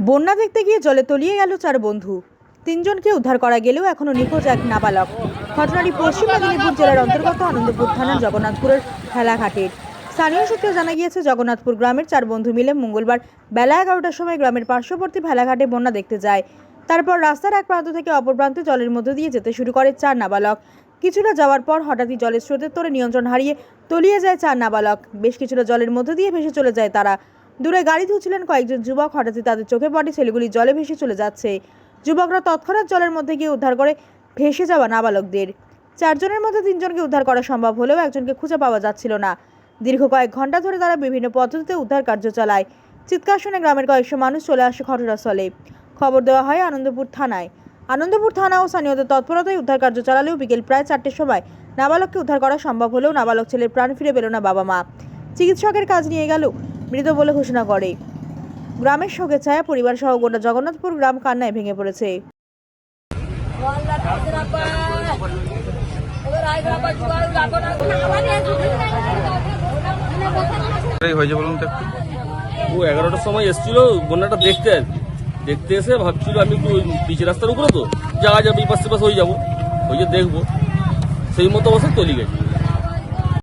বন্যা দেখতে গিয়ে জলে তলিয়ে গেল চার বন্ধু। তিনজনকে উদ্ধার করা গেলেও এখনও নিখোঁজ এক নাবালক। ঘটনাটি পশ্চিম মেদিনীপুর জেলার অন্তর্গত আনন্দপুর থানার জগন্নাথপুরের খেলাঘাটের স্থানীয় সূত্রে জানা গিয়েছে, জগন্নাথপুর গ্রামের চার বন্ধু মিলে মঙ্গলবার বেলা এগারোটার সময় গ্রামের পার্শ্ববর্তী ভেলাঘাটে বন্যা দেখতে যায়। তারপর রাস্তার এক প্রান্ত থেকে অপর প্রান্তে জলের মধ্য দিয়ে যেতে শুরু করে চার নাবালক। কিছুটা যাওয়ার পর হঠাৎই জলের স্রোতের তোরে নিয়ন্ত্রণ হারিয়ে তলিয়ে যায় চার নাবালক। বেশ কিছুটা জলের মধ্য দিয়ে ভেসে চলে যায় তারা। দূরে গাড়ি ধুচ্ছিলেন কয়েকজন যুবক। হঠাৎই তাদের চোখে পড়ে ছেলেগুলি জলে ভেসে চলে যাচ্ছে। যুবকরা তৎক্ষণাৎ জলের মধ্যে গিয়ে উদ্ধার করে ভেসে যাওয়া নাবালকদের। চারজনের মধ্যে তিনজনকে উদ্ধার করা সম্ভব হলেও একজনকে খুঁজে পাওয়া যাচ্ছিল না। দীর্ঘ কয়েক ঘণ্টা ধরে তারা বিভিন্ন পদ্ধতিতে উদ্ধার কার্য চালায়। চিৎকার শুনে গ্রামের কয়েকশো মানুষ চলে আসে ঘটনাস্থলে। খবর দেওয়া হয় আনন্দপুর থানায়। আনন্দপুর থানা ও স্থানীয়দের তৎপরতায় উদ্ধার কার্য চালালেও বিকেল প্রায় চারটের সময় নাবালককে উদ্ধার করা সম্ভব হলেও নাবালক ছেলের প্রাণ ফিরে পেল না বাবা মা। চিকিৎসকের কাজ নিয়ে গেল মৃত বলে ঘোষণা করে। গ্রামের শোকে ছায়া পরিবার সহ গোটা জগন্নাথপুর গ্রাম কান্নায় ভেঙে পড়েছে। হয়েছে বলুন তো ও এগারোটার সময় এসেছিল বন্যাটা দেখতে দেখতে এসে ভাবছিল আমি একটু পিচ রাস্তার উপরে তো যাওয়া যাবে পাশে পাশে হয়ে যাব। ওই যে দেখব। সেই মতো অবস্থা তলি গেছে।